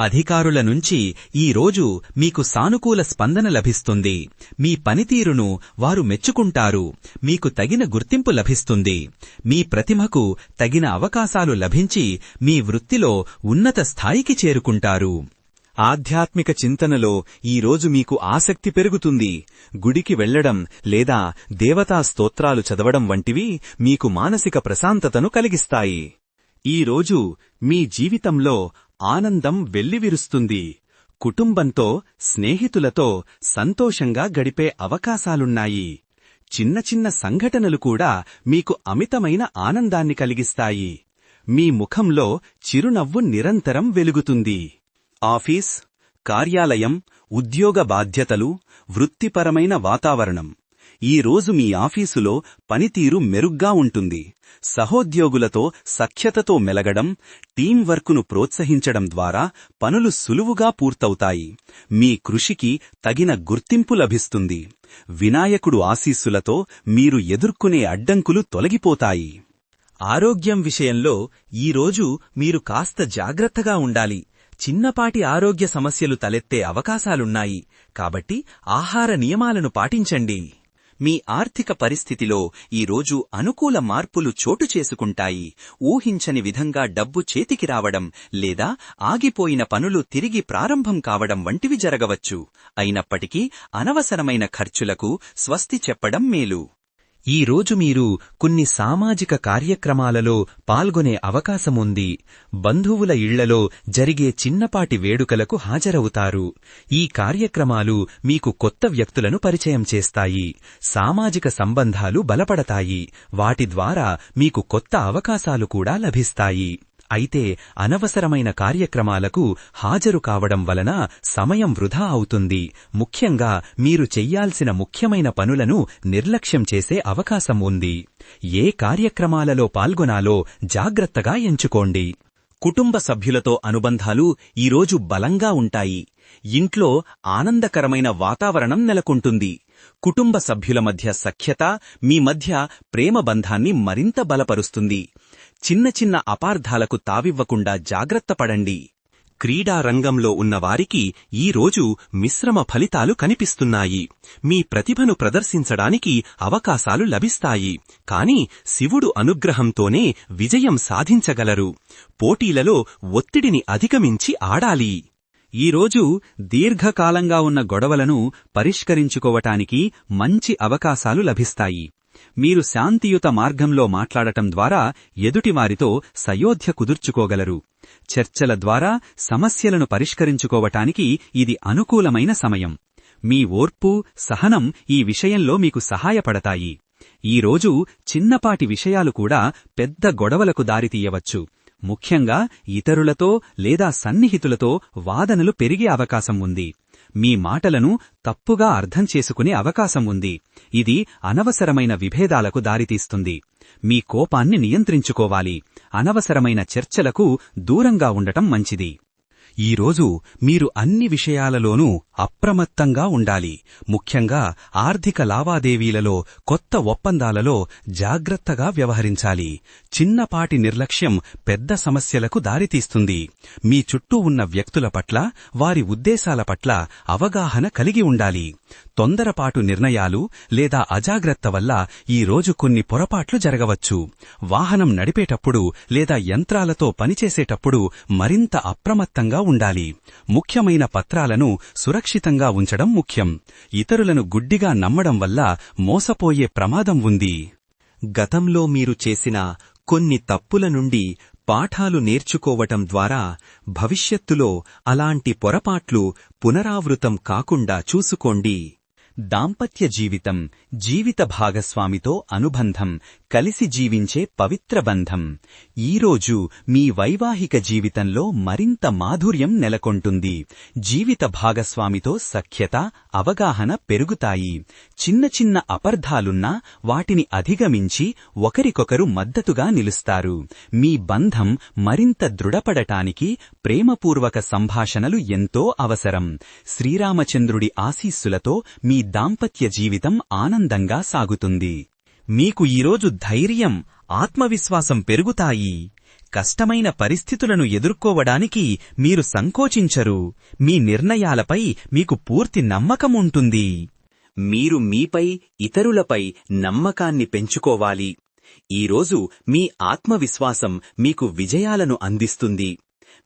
అధికారుల నుంచి ఈ రోజు మీకు సానుకూల స్పందన లభిస్తుంది. మీ పనితీరును వారు మెచ్చుకుంటారు. మీకు తగిన గుర్తింపు లభిస్తుంది. మీ ప్రతిమకు తగిన అవకాశాలు లభించి మీ వృత్తిలో ఉన్నత స్థాయికి చేరుకుంటారు. ఆధ్యాత్మిక చింతనలో ఈరోజు మీకు ఆసక్తి పెరుగుతుంది. గుడికి వెళ్ళడం లేదా దేవతా స్తోత్రాలు చదవడం వంటివి మీకు మానసిక ప్రశాంతతను కలిగిస్తాయి. ఈరోజు మీ జీవితంలో ఆనందం వెల్లివిరుస్తుంది. కుటుంబంతో స్నేహితులతో సంతోషంగా గడిపే అవకాశాలున్నాయి. చిన్న చిన్న సంఘటనలు కూడా మీకు అమితమైన ఆనందాన్ని కలిగిస్తాయి. మీ ముఖంలో చిరునవ్వు నిరంతరం వెలుగుతుంది. ఆఫీస్ కార్యాలయం ఉద్యోగ బాధ్యతలు వృత్తిపరమైన వాతావరణం. ఈ రోజు మీ ఆఫీసులో పనితీరు మెరుగ్గా ఉంటుంది. సహోద్యోగులతో సఖ్యతతో మెలగడం టీం వర్క్ను ప్రోత్సహించడం ద్వారా పనులు సులువుగా పూర్తవుతాయి. మీ కృషికి తగిన గుర్తింపు లభిస్తుంది. వినాయకుడు ఆశీస్సులతో మీరు ఎదుర్కొనే అడ్డంకులు తొలగిపోతాయి. ఆరోగ్యం విషయంలో ఈరోజు మీరు కాస్త జాగ్రత్తగా ఉండాలి. చిన్నపాటి ఆరోగ్య సమస్యలు తలెత్తే అవకాశాలున్నాయి. కాబట్టి ఆహార నియమాలను పాటించండి. మీ ఆర్థిక పరిస్థితిలో ఈరోజు అనుకూల మార్పులు చోటు చేసుకుంటాయి. ఊహించని విధంగా డబ్బు చేతికి రావడం లేదా ఆగిపోయిన పనులు తిరిగి ప్రారంభం కావడం వంటివి జరగవచ్చు. అయినప్పటికీ అనవసరమైన ఖర్చులకు స్వస్తి చెప్పడం మేలు. ఈ రోజు మీరు కొన్ని సామాజిక కార్యక్రమాలలో పాల్గొనే అవకాశముంది. బంధువుల ఇళ్ళలో జరిగే చిన్నపాటి వేడుకలకు హాజరవుతారు. ఈ కార్యక్రమాలు మీకు కొత్త వ్యక్తులను పరిచయం చేస్తాయి. సామాజిక సంబంధాలు బలపడతాయి. వాటి ద్వారా మీకు కొత్త అవకాశాలు కూడా లభిస్తాయి. అయితే అనవసరమైన కార్యక్రమాలకు హాజరు కావడం వలన సమయం వృధా అవుతుంది. ముఖ్యంగా మీరు చెయ్యాల్సిన ముఖ్యమైన పనులను నిర్లక్ష్యం చేసే అవకాశం ఉంది. ఏ కార్యక్రమాలలో పాల్గొనాలో జాగ్రత్తగా ఎంచుకోండి. కుటుంబ సభ్యులతో అనుబంధాలు ఈరోజు బలంగా ఉంటాయి. ఇంట్లో ఆనందకరమైన వాతావరణం నెలకొంటుంది. కుటుంబ సభ్యుల మధ్య సఖ్యత మీ మధ్య ప్రేమ బంధాన్ని మరింత బలపరుస్తుంది. చిన్న చిన్న అపార్థాలకు తావివ్వకుండా జాగ్రత్త పడండి. క్రీడా రంగంలో ఉన్నవారికి ఈరోజు మిశ్రమ ఫలితాలు కనిపిస్తున్నాయి. మీ ప్రతిభను ప్రదర్శించడానికి అవకాశాలు లభిస్తాయి. కాని శివుడు అనుగ్రహంతోనే విజయం సాధించగలరు. పోటీలలో ఒత్తిడిని అధిగమించి ఆడాలి. ఈరోజు దీర్ఘకాలంగా ఉన్న గొడవలను పరిష్కరించుకోవటానికి మంచి అవకాశాలు లభిస్తాయి. మీరు శాంతియుత మార్గంలో మాట్లాడటం ద్వారా ఎదుటివారితో సయోధ్య కుదుర్చుకోగలరు. చర్చల ద్వారా సమస్యలను పరిష్కరించుకోవటానికి ఇది అనుకూలమైన సమయం. మీ ఓర్పు సహనం ఈ విషయంలో మీకు సహాయపడతాయి. ఈరోజు చిన్నపాటి విషయాలు కూడా పెద్ద గొడవలకు దారితీయవచ్చు. ముఖ్యంగా ఇతరులతో లేదా సన్నిహితులతో వాదనలు పెరిగే అవకాశం ఉంది. మీ మాటలను తప్పుగా అర్థం చేసుకునే అవకాశం ఉంది. ఇది అనవసరమైన విభేదాలకు దారితీస్తుంది. మీ కోపాన్ని నియంత్రించుకోవాలి. అనవసరమైన చర్చలకు దూరంగా ఉండటం మంచిది. ఈరోజు మీరు అన్ని విషయాలలోనూ అప్రమత్తంగా ఉండాలి. ముఖ్యంగా ఆర్థిక లావాదేవీలలో కొత్త ఒప్పందాలలో జాగ్రత్తగా వ్యవహరించాలి. చిన్నపాటి నిర్లక్ష్యం పెద్ద సమస్యలకు దారితీస్తుంది. మీ చుట్టూ ఉన్న వ్యక్తుల పట్ల వారి ఉద్దేశాల పట్ల అవగాహన కలిగి ఉండాలి. తొందరపాటు నిర్ణయాలు లేదా అజాగ్రత్త వల్ల ఈ రోజు కొన్ని పొరపాట్లు జరగవచ్చు. వాహనం నడిపేటప్పుడు లేదా యంత్రాలతో పనిచేసేటప్పుడు మరింత అప్రమత్తంగా ఉండాలి. ముఖ్యమైన పత్రాలను సురక్షితంగా ఉంచడం ముఖ్యం. ఇతరులను గుడ్డిగా నమ్మడం వల్ల మోసపోయే ప్రమాదం ఉంది. గతంలో మీరు చేసిన కొన్ని తప్పుల నుండి పాఠాలు నేర్చుకోవటం ద్వారా భవిష్యత్తులో అలాంటి పొరపాట్లు పునరావృతం కాకుండా చూసుకోండి. దాంపత్య జీవితం జీవిత భాగస్వామితో అనుబంధం కలిసి జీవించే పవిత్ర బంధం. ఈరోజు మీ వైవాహిక జీవితంలో మరింత మాధుర్యం నెలకొంటుంది. జీవిత భాగస్వామితో సఖ్యత అవగాహన పెరుగుతాయి. చిన్న చిన్న అపర్ధాలున్నా వాటిని అధిగమించి ఒకరికొకరు మద్దతుగా నిలుస్తారు. మీ బంధం మరింత దృఢపడటానికి ప్రేమపూర్వక సంభాషణలు ఎంతో అవసరం. శ్రీరామచంద్రుడి ఆశీస్సులతో మీ దాంపత్య జీవితం ఆనందంగా సాగుతుంది. మీకు ఈరోజు ధైర్యం ఆత్మవిశ్వాసం పెరుగుతాయి. కష్టమైన పరిస్థితులను ఎదుర్కోవడానికి మీరు సంకోచించరు. మీ నిర్ణయాలపై మీకు పూర్తి నమ్మకం ఉంటుంది. మీరు మీపై ఇతరులపై నమ్మకాన్ని పెంచుకోవాలి. ఈరోజు మీ ఆత్మవిశ్వాసం మీకు విజయాలను అందిస్తుంది.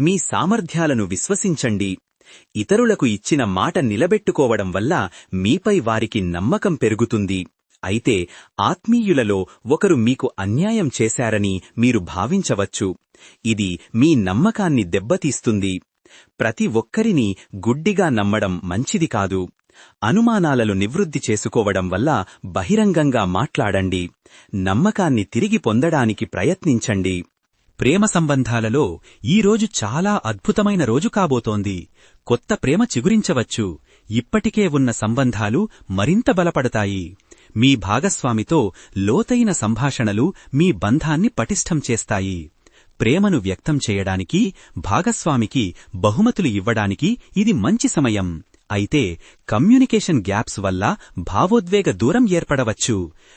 మీ సామర్థ్యాలను విశ్వసించండి. ఇతరులకు ఇచ్చిన మాట నిలబెట్టుకోవడం వల్ల మీపై వారికి నమ్మకం పెరుగుతుంది. అయితే ఆత్మీయులలో ఒకరు మీకు అన్యాయం చేశారని మీరు భావించవచ్చు. ఇది మీ నమ్మకాన్ని దెబ్బతీస్తుంది. ప్రతి ఒక్కరిని గుడ్డిగా నమ్మడం మంచిది కాదు. అనుమానాలను నివృత్తి చేసుకోవడం వల్ల బహిరంగంగా మాట్లాడండి. నమ్మకాన్ని తిరిగి పొందడానికి ప్రయత్నించండి. ప్రేమ సంబంధాలలో ఈరోజు చాలా అద్భుతమైన రోజు కాబోతోంది. కొత్త ప్రేమ చిగురించవచ్చు. ఇప్పటికే ఉన్న సంబంధాలు మరింత బలపడతాయి. మీ భాగస్వామితో లోతైన సంభాషణలు మీ బంధాన్ని పటిష్టం చేస్తాయి. ప్రేమను వ్యక్తం చేయడానికి భాగస్వామికి బహుమతులు ఇవ్వడానికి ఇది మంచి సమయం. అయితే కమ్యూనికేషన్ గ్యాప్స్ వల్ల భావోద్వేగ దూరం ఏర్పడవచ్చు.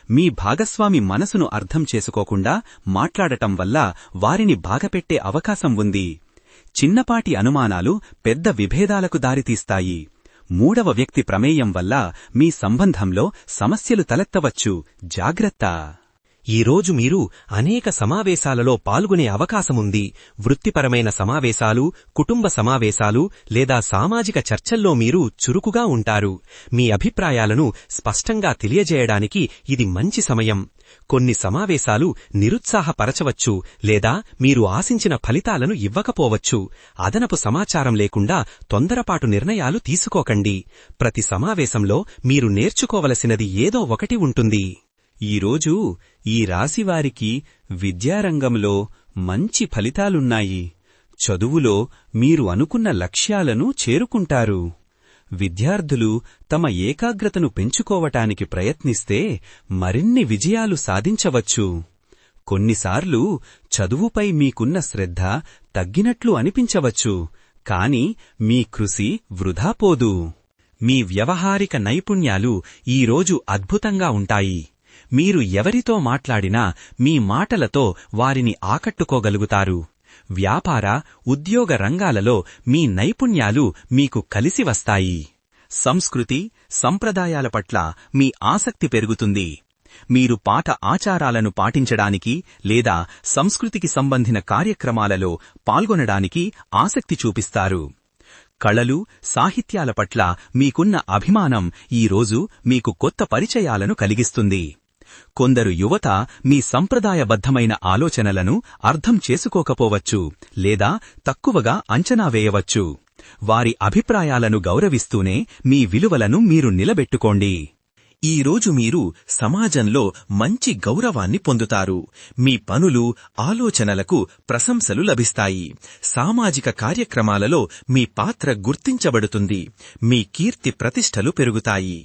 మీ భాగస్వామి మనసును అర్థం చేసుకోకుండా మాట్లాడటం వల్ల వారిని బాగపెట్టే అవకాశం ఉంది. చిన్నపాటి అనుమానాలు పెద్ద విభేదాలకు దారితీస్తాయి. మూడవ వ్యక్తి ప్రమేయం వల్ల మీ సంబంధంలో సమస్యలు తలెత్తవచ్చు. జాగ్రత్త! ఈరోజు మీరు అనేక సమావేశాలలో పాల్గొనే అవకాశముంది. వృత్తిపరమైన సమావేశాలు కుటుంబ సమావేశాలు లేదా సామాజిక చర్చల్లో మీరు చురుకుగా ఉంటారు. మీ అభిప్రాయాలను స్పష్టంగా తెలియజేయడానికి ఇది మంచి సమయం. కొన్ని సమావేశాలు నిరుత్సాహపరచవచ్చు లేదా మీరు ఆశించిన ఫలితాలను ఇవ్వకపోవచ్చు. అదనపు సమాచారం లేకుండా తొందరపాటు నిర్ణయాలు తీసుకోకండి. ప్రతి సమావేశంలో మీరు నేర్చుకోవలసినది ఏదో ఒకటి ఉంటుంది. ఈరోజు ఈ రాశివారికి విద్యారంగంలో మంచి ఫలితాలున్నాయి. చదువులో మీరు అనుకున్న లక్ష్యాలను చేరుకుంటారు. విద్యార్థులు తమ ఏకాగ్రతను పెంచుకోవటానికి ప్రయత్నిస్తే మరిన్ని విజయాలు సాధించవచ్చు. కొన్నిసార్లు చదువుపై మీకున్న శ్రద్ధ తగ్గినట్లు అనిపించవచ్చు కాని మీ కృషి వృధాపోదు మీ వ్యవహారిక నైపుణ్యాలు ఈరోజు అద్భుతంగా ఉంటాయి. మీరు ఎవరితో మాట్లాడినా మీ మాటలతో వారిని ఆకట్టుకోగలుగుతారు. వ్యాపార ఉద్యోగ రంగాలలో మీ నైపుణ్యాలు మీకు కలిసి వస్తాయి. సంస్కృతి సంప్రదాయాల పట్ల మీ ఆసక్తి పెరుగుతుంది. మీరు పాత ఆచారాలను పాటించడానికి లేదా సంస్కృతికి సంబంధిన కార్యక్రమాలలో పాల్గొనడానికి ఆసక్తి చూపిస్తారు. కళలు సాహిత్యాల పట్ల మీకున్న అభిమానం ఈరోజు మీకు కొత్త పరిచయాలను కలిగిస్తుంది. కొందరు యువత మీ సంప్రదాయబద్ధమైన ఆలోచనలను అర్థం చేసుకోకపోవచ్చు లేదా తక్కువగా అంచనా వేయవచ్చు. వారి అభిప్రాయాలను గౌరవిస్తూనే మీ విలువలను మీరు నిలబెట్టుకోండి. ఈ రోజు మీరు సమాజంలో మంచి గౌరవాన్ని పొందుతారు. మీ పనులు ఆలోచనలకు ప్రశంసలు లభిస్తాయి. సామాజిక కార్యక్రమాలలో మీ పాత్ర గుర్తించబడుతుంది. మీ కీర్తి ప్రతిష్టలు పెరుగుతాయి.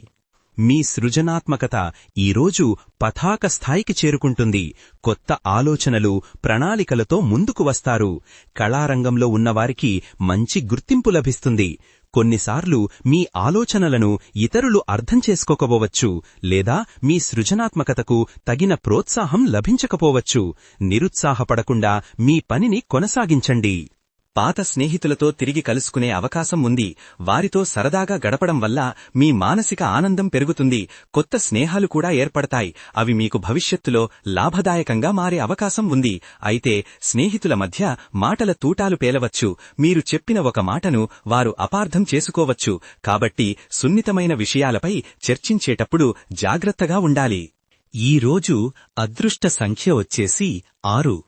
మీ సృజనాత్మకత ఈరోజు పతాక స్థాయికి చేరుకుంటుంది. కొత్త ఆలోచనలు ప్రణాళికలతో ముందుకు వస్తారు. కళారంగంలో ఉన్నవారికి మంచి గుర్తింపు లభిస్తుంది. కొన్నిసార్లు మీ ఆలోచనలను ఇతరులు అర్థం చేసుకోకపోవచ్చు లేదా మీ సృజనాత్మకతకు తగిన ప్రోత్సాహం లభించకపోవచ్చు. నిరుత్సాహపడకుండా మీ పనిని కొనసాగించండి. పాత స్నేహితులతో తిరిగి కలుసుకునే అవకాశం ఉంది. వారితో సరదాగా గడపడం వల్ల మీ మానసిక ఆనందం పెరుగుతుంది. కొత్త స్నేహాలు కూడా ఏర్పడతాయి. అవి మీకు భవిష్యత్తులో లాభదాయకంగా మారే అవకాశం ఉంది. అయితే స్నేహితుల మధ్య మాటల తూటాలు పేలవచ్చు. మీరు చెప్పిన ఒక మాటను వారు అపార్థం చేసుకోవచ్చు. కాబట్టి సున్నితమైన విషయాలపై చర్చించేటప్పుడు జాగ్రత్తగా ఉండాలి. ఈ రోజు అదృష్ట సంఖ్య వచ్చేసి ఆరు.